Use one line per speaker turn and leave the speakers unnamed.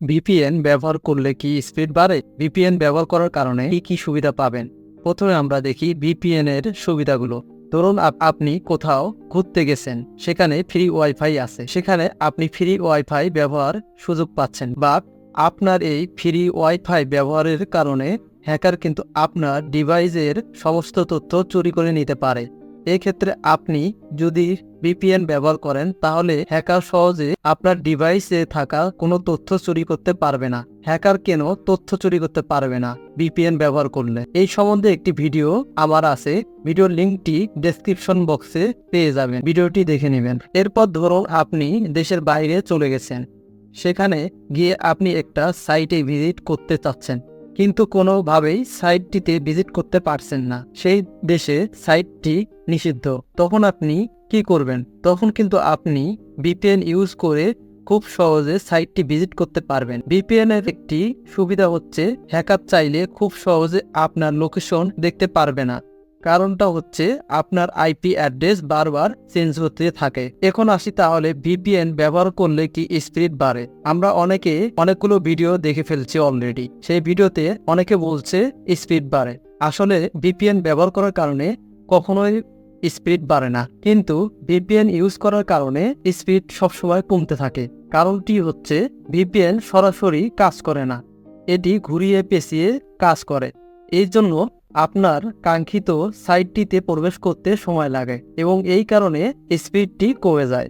VPN ব্যবহার করলে কি স্পিড বাড়ে? ভিপিএন ব্যবহার করার কারণে কি কি সুবিধা পাবেন? প্রথমে আমরা দেখি ভিপিএন এর সুবিধাগুলো। ধরুন আপনি কোথাও ঘুরতে গেছেন, সেখানে ফ্রি ওয়াইফাই আছে। সেখানে আপনি ফ্রি ওয়াইফাই ব্যবহার সুযোগ পাচ্ছেন বা আপনার এই ফ্রি ওয়াইফাই ব্যবহারের কারণে হ্যাকার কিন্তু আপনার ডিভাইসের সমস্ত তথ্য চুরি করে নিতে পারে। এক্ষেত্রে আপনি যদি ভিপিএন ব্যবহার করেন, তাহলে হ্যাকার সহজে আপনার ডিভাইসে থাকা কোনো তথ্য চুরি করতে পারবে না। হ্যাকার কেন তথ্য চুরি করতে পারবে না ভিপিএন ব্যবহার করলে? এই সম্বন্ধে একটি ভিডিও আমার আছে। ভিডিওর লিঙ্কটি ডেসক্রিপশন বক্সে পেয়ে যাবেন। ভিডিওটি দেখে নেবেন। এরপর ধরুন আপনি দেশের বাইরে চলে গেছেন। সেখানে গিয়ে আপনি একটা সাইটে ভিজিট করতে চাচ্ছেন। কিন্তু কোনোভাবেই সাইটটিতে ভিজিট করতে পারছেন না। সেই দেশে সাইটটি নিষিদ্ধ। তখন আপনি কি করবেন? তখন কিন্তু আপনি বিপিএন ইউজ করে খুব সহজে সাইটটি ভিজিট করতে পারবেন। বিপিএন এর একটি সুবিধা হচ্ছে, হ্যাকার চাইলে খুব সহজে আপনার লোকেশন দেখতে পারবে না। কারণটা হচ্ছে আপনার আইপি অ্যাড্রেস বারবার চেঞ্জ হতে থাকে। এখন আসি তাহলে ভিপিএন ব্যবহার করলে কি স্পিড বাড়ে? আমরা অনেকে অনেকগুলো ভিডিও দেখে ফেলছি অলরেডি সেই ভিডিওতে অনেকে বলছে স্পিড বাড়ে। আসলে ভিপিএন ব্যবহার করার কারণে কখনোই স্পিড বাড়ে না। কিন্তু ভিপিএন ইউজ করার কারণে স্পিড সবসময় কমতে থাকে। কারণটি হচ্ছে ভিপিএন সরাসরি কাজ করে না। এটি ঘুরিয়ে পেঁচিয়ে কাজ করে। এই জন্য আপনার কাঙ্ক্ষিত সাইটটিতে প্রবেশ করতে সময় লাগে এবং এই কারণে স্পিডটি কমে যায়।